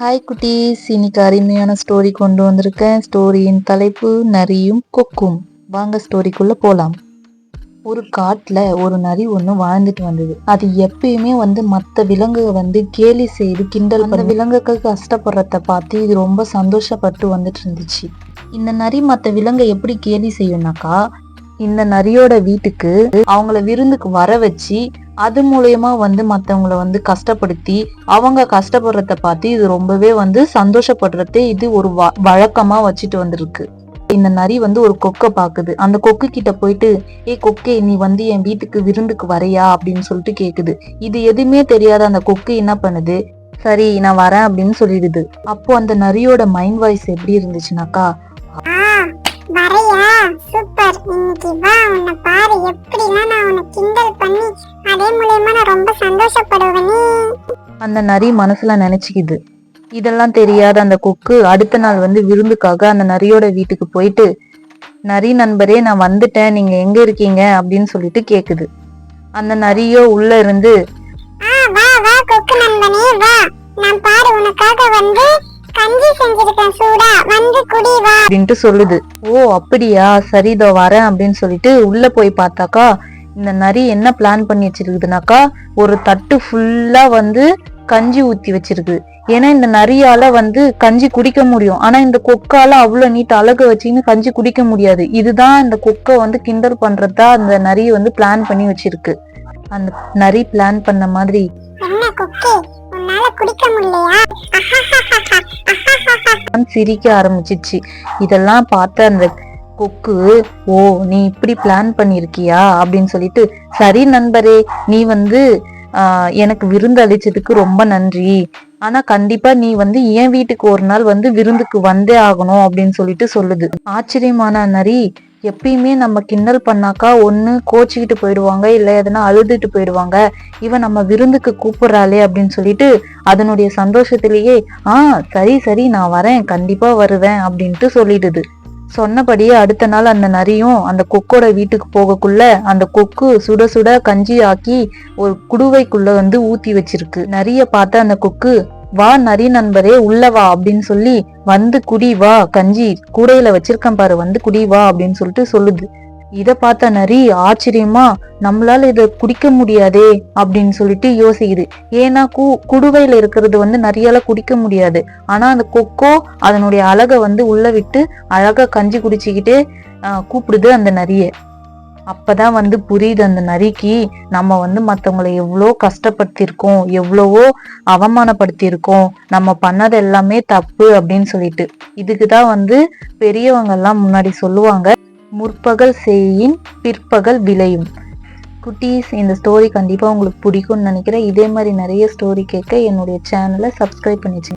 Hi குட்டீஸ். இன்னைக்கு அருமையான ஸ்டோரி கொண்டு வந்திருக்கேன். ஸ்டோரியின் தலைப்பு நரியும் கொக்கும். வாங்க ஸ்டோரிக்குள்ள போலாம். ஒரு காட்டுல ஒரு நரி ஒண்ணு வாழ்ந்துட்டு வந்தது. அது எப்பயுமே வந்து மத்த விலங்குக வந்து கேலி செய்து கிண்டல் பண்ண விலங்குக்கு கஷ்டப்படுறத பார்த்து இது ரொம்ப சந்தோஷப்பட்டு வந்துட்டு இருந்துச்சு. இந்த நரி மத்த விலங்கை எப்படி கேலி செய்யும்னாக்கா இந்த நரியோட வீட்டுக்கு அவங்கள விருந்துக்கு வர வச்சு அது மூலயமா வந்து மத்தவங்கள வந்து கஷ்டப்படுத்தி அவங்க கஷ்டப்படுறத பார்த்து இது ரொம்பவே வந்து சந்தோஷப்படுறதே இது ஒரு வழக்கமா வச்சுட்டு வந்திருக்கு. இந்த நரி வந்து ஒரு கொக்கை பாக்குது அந்த கொக்கு கிட்ட போயிட்டு ஏ கொக்கே நீ வந்து என் வீட்டுக்கு விருந்துக்கு வரையா? அப்படின்னு சொல்லிட்டு கேக்குது. இது எதுவுமே தெரியாத அந்த கொக்கு என்ன பண்ணுது? சரி நான் வரேன் அப்படின்னு சொல்லிடுது. அப்போ அந்த நரியோட மைண்ட் வாய்ஸ் எப்படி இருந்துச்சுனாக்கா வரையா? சூப்பர் இன்னைக்கு வா உன்னை பாரு எப்படிலாம் நான் உன்னை கிண்டல் பண்ணி அதே மூலயமா நான் ரொம்ப சந்தோஷப்படுவேனே. அந்த நரி மனசுல நினைச்சுக்குது. இதெல்லாம் தெரியாத அந்த கொக்கு அடுத்த நாள் வந்து விருந்துக்காக அந்த நரியோட வீட்டுக்கு போயிட்டு நரி நண்பரே நான் வந்துட்டேன் நீங்க எங்க இருக்கீங்க? அப்படின்னு சொல்லிட்டு கேக்குது. அந்த நரியோ உள்ள இருந்து வா வா கொக்கு நண்பனே வா. நான் பாரு உனக்காக வந்து கஞ்சி செஞ்சிருக்கேன் சூடா. அப்படின்ட்டு சொல்லுது. ஓ அப்படியா? சரிதோ வரேன் அப்படின்னு சொல்லிட்டு உள்ள போய் பார்த்தாக்கா இந்த நரி என்ன பிளான் பண்ணி வச்சிருக்குதுனாக்கா ஒரு தட்டு ஃபுல்லா வந்து கஞ்சி ஊத்தி வச்சிருக்கு. ஏன்னா இந்த நரியால வந்து கஞ்சி குடிக்க முடியும். ஆனா இந்த கொக்கால அவ்வளவு நீட் அழகு வச்சுன்னு கஞ்சி குடிக்க முடியாது. இதுதான் இந்த கொக்கை வந்து கிண்டல் பண்றதா அந்த நரி வந்து பிளான் பண்ணி வச்சிருக்கு. அந்த நரி பிளான் பண்ண மாதிரி. தான் சிரிக்க ஆரம்பிச்சிச்சு. இதெல்லாம் பார்த்த அந்த கொக்கு ஓ நீ இப்படி பிளான் பண்ணிருக்கியா? அப்படின்னு சொல்லிட்டு சரி நண்பரே நீ வந்து எனக்கு விருந்து அளிச்சதுக்கு ரொம்ப நன்றி. ஆனா கண்டிப்பா நீ வந்து என் வீட்டுக்கு ஒரு நாள் வந்து விருந்துக்கு வந்தே ஆகணும் அப்படின்னு சொல்லிட்டு சொல்லுது. ஆச்சரியமான நரி எப்பயுமே நம்ம கிண்டல் பண்ணாக்கா ஒன்று கோச்சிக்கிட்டு போயிடுவாங்க இல்லை எதனா அழுதுட்டு போயிடுவாங்க. இவன் நம்ம விருந்துக்கு கூப்பிடுறாளே அப்படின்னு சொல்லிட்டு அதனுடைய சந்தோஷத்திலேயே ஆ சரி சரி நான் வரேன் கண்டிப்பாக வருவேன் அப்படின்ட்டு சொல்லிடுது. சொன்னபடியே அடுத்த நாள் அந்த நரியும் அந்த கொக்கோட வீட்டுக்கு போகக்குள்ள அந்த கொக்கு சுட சுட கஞ்சி ஆக்கி ஒரு குடுவைக்குள்ள வந்து ஊத்தி வச்சிருக்கு. நரிய பார்த்த அந்த கொக்கு வா நரி நண்பரே உள்ள வா அப்படின்னு சொல்லி வந்து குடி வா கஞ்சி கூடையில வச்சிருக்கேன் பாரு வந்து குடி வா அப்படின்னு சொல்லிட்டு சொல்லுது. இத பார்த்த நரி ஆச்சரியமா நம்மளால இத குடிக்க முடியாதே அப்படின்னு சொல்லிட்டு யோசிக்குது. ஏன்னா கு குடுவையில இருக்கிறது வந்து நரியால குடிக்க முடியாது. ஆனா அந்த கொக்கோ அதனுடைய அழகை வந்து உள்ள விட்டு அழகா கஞ்சி குடிச்சுக்கிட்டே கூப்பிடுது அந்த நரியை. அப்பதான் வந்து புரியுது அந்த நரிக்கு நம்ம வந்து மத்தவங்களை எவ்வளோ கஷ்டப்படுத்திருக்கோம் எவ்வளவோ அவமானப்படுத்தியிருக்கோம் நம்ம பண்ணது எல்லாமே தப்பு அப்படின்னு சொல்லிட்டு. இதுக்குதான் வந்து பெரியவங்க எல்லாம் முன்னாடி சொல்லுவாங்க முற்பகல் செய்யின் பிற்பகல் விளையும். குட்டீஸ் இந்த ஸ்டோரி கண்டிப்பாக உங்களுக்கு பிடிக்கும்னு நினைக்கிறேன். இதே மாதிரி நிறைய ஸ்டோரி கேட்க என்னுடைய சேனலை சப்ஸ்கிரைப் பண்ணிச்சு